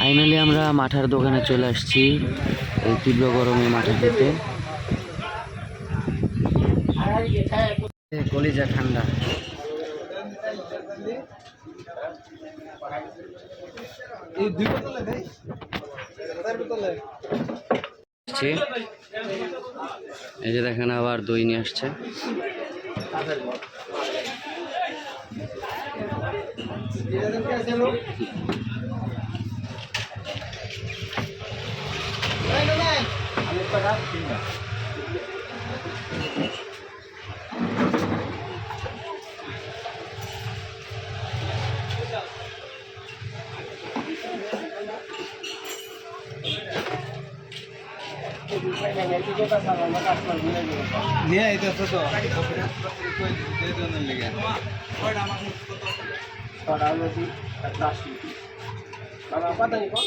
Finally আমরা মাঠার দোকানে চলে আসছি। এই তীব্র গরমে মাঠা খেতে। কলিজা ঠান্ডা। এই যে দেখেন আবার দই নিয়ে আসছে। নিয়ে আইতেছে তো লেগে algo así, atrás. Para pata, Nico.